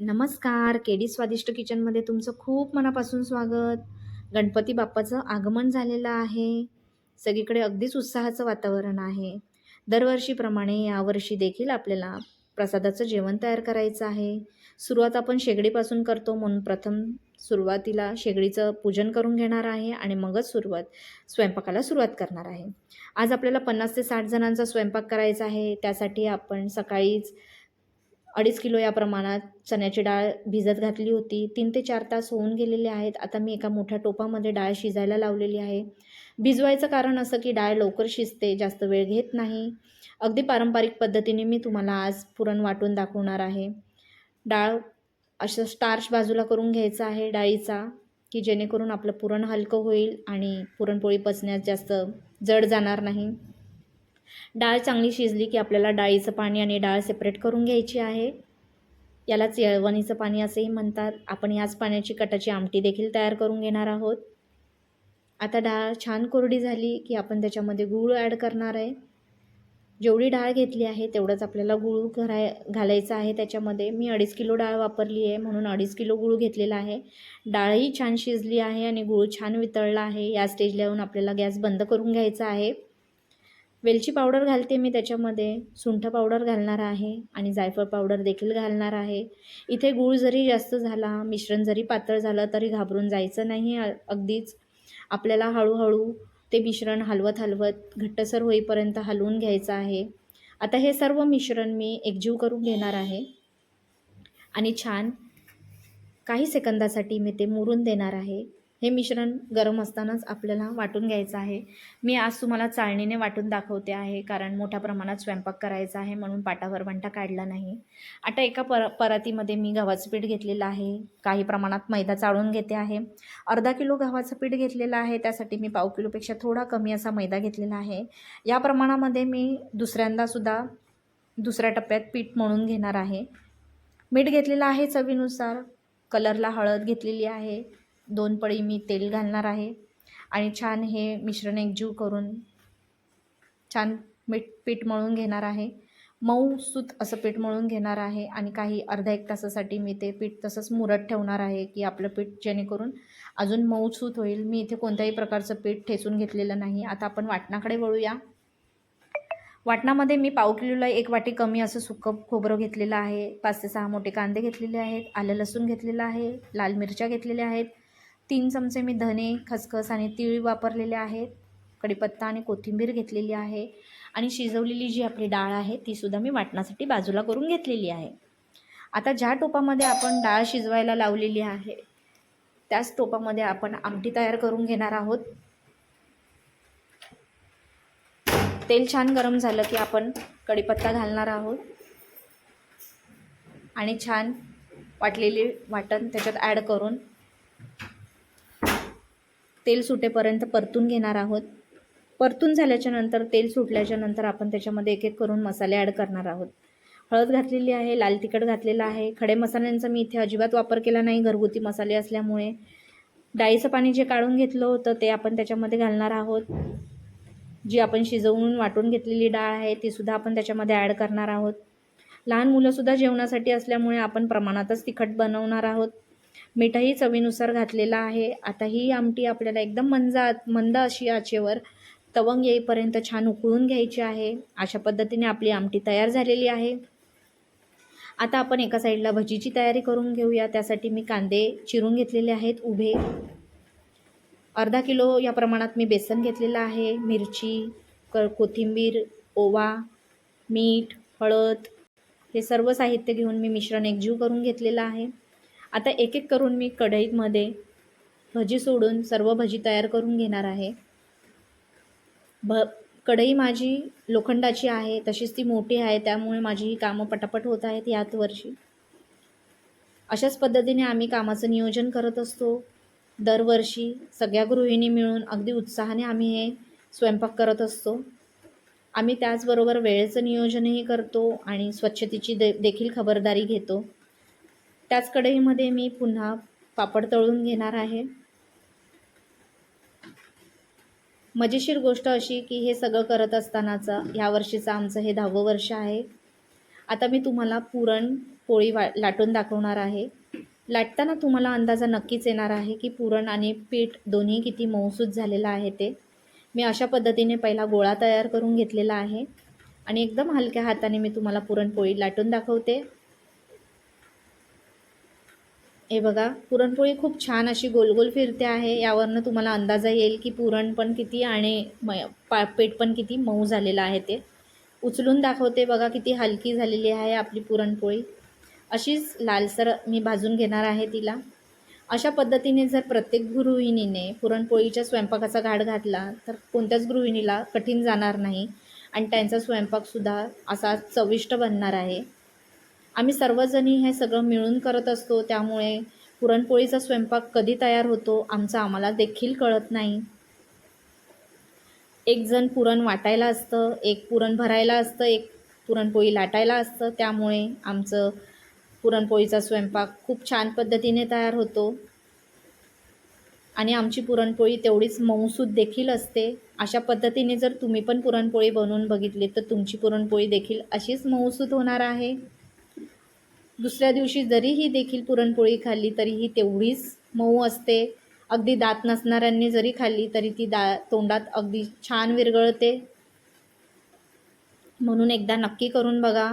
नमस्कार. केडी स्वादिष्ट किचनमध्ये तुमचं खूप मनापासून स्वागत. गणपती बाप्पाचं आगमन झालेलं आहे. सगळीकडे अगदीच उत्साहाचं वातावरण आहे. दरवर्षीप्रमाणे यावर्षी देखील आपल्याला प्रसादाचं जेवण तयार करायचं आहे. सुरुवात आपण शेगडीपासून करतो म्हणून प्रथम सुरुवातीला शेगडीचं पूजन करून घेणार आहे आणि मगच सुरुवात स्वयंपाकाला सुरुवात करणार आहे. आज आपल्याला पन्नास ते साठ जणांचा स्वयंपाक करायचा आहे. त्यासाठी आपण सकाळीच अडीच किलो या प्रमाणात चण्याची डाळ भिजत घातली होती. तीन ते चार तास होऊन गेलेले आहेत. आता मी एका मोठ्या टोपामध्ये डाळ शिजायला लावलेली आहे. भिजवायचं कारण असं की डाळ लवकर शिजते जास्त वेळ घेत नाही. अगदी पारंपरिक पद्धतीने मी तुम्हाला आज पुरण वाटून दाखवणार आहे. डाळ असं स्टार्च बाजूला करून घ्यायचा आहे डाळीचा की जेणेकरून आपलं पुरण हलकं होईल आणि पुरणपोळी पचण्यास जास्त जड जाणार नाही. डाळ चांगली शिजली की आपल्याला डाळीचं पाणी आणि डाळ सेपरेट करून घ्यायची आहे. यालाच येळवणीचं पाणी असेही म्हणतात. आपण याच पाण्याची कटाची आमटी देखील तयार करून घेणार आहोत. आता डाळ छान कोरडी झाली की आपण त्याच्यामध्ये गूळ ॲड करणार आहे. जेवढी डाळ घेतली आहे तेवढंच आपल्याला गूळ घराय घालायचं आहे त्याच्यामध्ये. मी अडीच किलो डाळ वापरली आहे म्हणून अडीच किलो गूळ घेतलेला आहे. डाळही छान शिजली आहे आणि गूळ छान वितळला आहे. या स्टेजला येऊन आपल्याला गॅस बंद करून घ्यायचा आहे. वेलची पावडर घालते मी त्याच्यामध्ये सुंठ पावडर घालणार आहे आणि जायफळ पावडर देखील घालणार आहे. इथे गूळ जरी जास्त झाला मिश्रण जरी पातळ झालं तरी घाबरून जायचं नाही अगदीच. आपल्याला हळूहळू ते मिश्रण हलवत हलवत घट्टसर होईपर्यंत हलवून घ्यायचं आहे. आता हे सर्व मिश्रण मी एकजीव करून घेणार आहे. आणि छान काही सेकंदासाठी मी ते मुरून देणार आहे. हे मिश्रण गरम असतानाच आपल्याला वाटून घ्यायचं आहे. मी आज तुम्हाला चाळणीने वाटून दाखवते आहे कारण मोठ्या प्रमाणात स्वयंपाक करायचा आहे म्हणून पाटावर वंटा काढला नाही. आता एका पर परातीमध्ये मी गव्हाचं पीठ घेतलेलं आहे. काही प्रमाणात मैदा चाळून घेते आहे. अर्धा किलो गव्हाचं पीठ घेतलेलं आहे. त्यासाठी मी पाव किलोपेक्षा थोडा कमी असा मैदा घेतलेला आहे. या प्रमाणामध्ये मी दुसऱ्यांदासुद्धा दुसऱ्या टप्प्यात पीठ मळून घेणार आहे. मीठ घेतलेलं आहे चवीनुसार. कलरला हळद घेतलेली आहे. दोन पळी मी तेल घालणार आहे. आणि छान हे मिश्रण एकजीव करून छान मीठ पीठ मळून घेणार आहे. मऊ सूत असं पीठ मळून घेणार आहे. आणि काही अर्धा एक तासासाठी मी ते पीठ तसंच मुरत ठेवणार आहे की आपलं पीठ जेणेकरून अजून मऊ सूत होईल. मी इथे कोणत्याही प्रकारचं पीठ ठेचून घेतलेलं नाही. आता आपण वाटणाकडे वळूया. वाटणामध्ये मी पाव किलोला एक वाटी कमी असं सुकं खोबरं घेतलेलं आहे. पाच ते सहा मोठे कांदे घेतलेले आहेत. आलं लसूण घेतलेलं आहे. लाल मिरच्या घेतलेल्या आहेत. तीन चमचे मी धने खसखस आणि तीळ वापरलेले आहेत. कढीपत्ता आणि कोथिंबीर घेतलेली आहे. आणि शिजवलेली जी आपली डाळ आहे तीसुद्धा मी वाटण्यासाठी बाजूला करून घेतलेली आहे. आता ज्या टोपामध्ये आपण डाळ शिजवायला लावलेली आहे त्याच टोपामध्ये आपण आमटी तयार करून घेणार आहोत. तेल छान गरम झालं की आपण कढीपत्ता घालणार आहोत. आणि छान वाटलेली वाटण त्याच्यात ॲड करून तेल सुटेपर्यंत परतून घेणार आहोत. परतून झाल्याच्यानंतर तेल सुटल्याच्या नंतर आपण त्याच्यामध्ये एक एक करून मसाले ॲड करणार आहोत. हळद घातलेली आहे लाल तिखट घातलेलं आहे. खडे मसाल्यांचा मी इथे अजिबात वापर केला नाही घरगुती मसाले असल्यामुळे. डाळीचं पाणी जे काढून घेतलं होतं ते आपण त्याच्यामध्ये घालणार आहोत. जी आपण शिजवून वाटून घेतलेली डाळ आहे तीसुद्धा आपण त्याच्यामध्ये ॲड करणार आहोत. लहान मुलंसुद्धा जेवणासाठी असल्यामुळे आपण प्रमाणातच तिखट बनवणार आहोत. मीठही चवीनुसार घातलेला आहे. आता ही आमटी आपल्याला एकदम मंजा मंद अशी आचेवर तवंग येईपर्यंत छान उकळून घ्यायची आहे. अशा पद्धतीने आपली आमटी तयार झालेली आहे. आता आपण एका साईडला भजीची तयारी करून घेऊया. त्यासाठी मी कांदे चिरून घेतलेले आहेत उभे. अर्धा किलो या प्रमाणात मी बेसन घेतलेलं आहे. मिरची क कोथिंबीर ओवा मीठ हळद हे सर्व साहित्य घेऊन मी मिश्रण एकजीव करून घेतलेलं आहे. आता एक एक करून मी कढईमध्ये भजी सोडून सर्व भजी तयार करून घेणार आहे. भ कढई माझी लोखंडाची आहे तशीच ती मोठी आहे त्यामुळे माझी ही कामं पटापट होत आहेत याच वर्षी. अशाच पद्धतीने आम्ही कामाचं नियोजन करत असतो. दरवर्षी सगळ्या गृहिणी मिळून अगदी उत्साहाने आम्ही हे स्वयंपाक करत असतो. आम्ही त्याचबरोबर वेळेचं नियोजनही करतो आणि स्वच्छतेची दे देखील खबरदारी घेतो. त्याच कढईमध्ये मी पुन्हा पापड तळून घेणार आहे. मजेशीर गोष्ट अशी की हे सगळं करत असतानाचं ह्या वर्षीचं आमचं हे दहावं वर्ष आहे. आता मी तुम्हाला पुरण पोळी वा लाटून दाखवणार आहे. लाटताना तुम्हाला अंदाजा नक्कीच येणार आहे की पुरण आणि पीठ दोन्ही किती मऊसूत झालेलं आहे ते. मी अशा पद्धतीने पहिला गोळा तयार करून घेतलेला आहे. आणि एकदम हलक्या हाताने मी तुम्हाला पुरणपोळी लाटून दाखवते. हे बघा पुरणपोळी खूप छान अशी गोल गोल फिरते आहे. यावरनं तुम्हाला अंदाजा येईल की पुरण पण किती आणि म पा पेट पण किती मऊ झालेलं आहे ते. उचलून दाखवते बघा किती हलकी झालेली आहे आपली पुरणपोळी. अशीच लालसर मी भाजून घेणार आहे तिला. अशा पद्धतीने जर प्रत्येक गृहिणीने पुरणपोळीच्या स्वयंपाकाचा घाट घातला तर कोणत्याच गृहिणीला कठीण जाणार नाही. आणि त्यांचा स्वयंपाकसुद्धा असा चविष्ट बनणार आहे. आम्ही सर्वजणी हे सगळं मिळून करत असतो त्यामुळे पुरणपोळीचा स्वयंपाक कधी तयार होतो आमचा आम्हाला देखील कळत नाही. एक जण पुरण वाटायला असतं एक पुरण भरायला असतं एक पुरणपोळी लाटायला असतं त्यामुळे आमचं पुरणपोळीचा स्वयंपाक खूप छान पद्धतीने तयार होतो. आणि आमची पुरणपोळी तेवढीच मऊसूत देखील असते. अशा पद्धतीने जर तुम्ही पण पुरणपोळी बनवून बघितली तर तुमची पुरणपोळी देखील अशीच मऊसूत होणार आहे. दुसऱ्या दिवशी जरी ही देखील पुरणपोळी खाल्ली तरीही तेवढीच मऊ असते. अगदी दात नसणाऱ्यांनी जरी खाल्ली तरी ती दा तोंडात अगदी छान विरघळते. म्हणून एकदा नक्की करून बघा.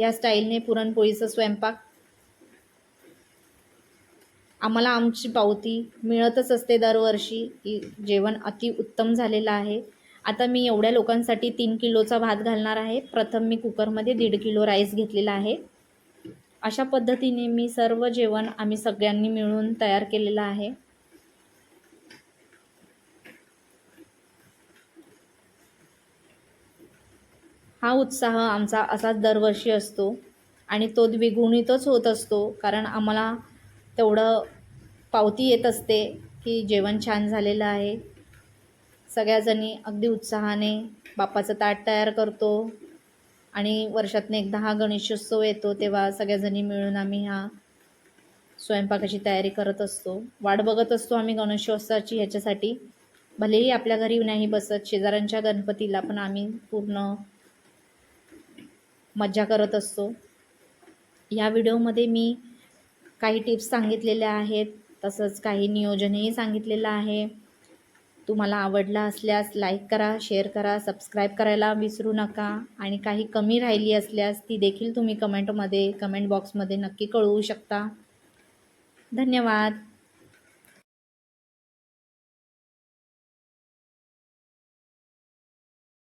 या स्टाईलने पुरणपोळीचं स्वयंपाक. आम्हाला आमची पावती मिळतच असते दरवर्षी. की जेवण अति उत्तम झालेलं आहे. आता मी एवढ्या लोकांसाठी तीन किलोचा भात घालणार आहे. प्रथम मी कुकरमध्ये दीड किलो राईस घेतलेला आहे. अशा पद्धतीने मी सर्व जेवण आम्ही सगळ्यांनी मिळून तयार केलेलं आहे. हा उत्साह आमचा असाच दरवर्षी असतो आणि तो द्विगुणितच होत असतो कारण आम्हाला तेवढं पावती येत असते की जेवण छान झालेलं आहे. सगळ्याजणी अगदी उत्साहाने बाप्पाचं ताट तयार करतो. आणि वर्षातून एकदा हा गणेशोत्सव येतो तेव्हा सगळ्याजणी मिळून आम्ही हा स्वयंपाकाची तयारी करत असतो. वाट बघत असतो आम्ही गणेशोत्सवाची ह्याच्यासाठी. भलेही आपल्या घरी नाही बसत शेजाऱ्यांच्या गणपतीला पण आम्ही पूर्ण मज्जा करत असतो. या व्हिडिओमध्ये मी काही टिप्स सांगितलेल्या आहेत तसंच काही नियोजनही सांगितलेलं आहे. तुम्हाला आवडला असल्यास लाईक करा शेअर करा सबस्क्राईब करायला विसरू नका. आणि काही कमी राहिली असल्यास ती देखील तुम्ही कमेंटमध्ये कमेंट बॉक्समध्ये नक्की कळवू शकता. धन्यवाद.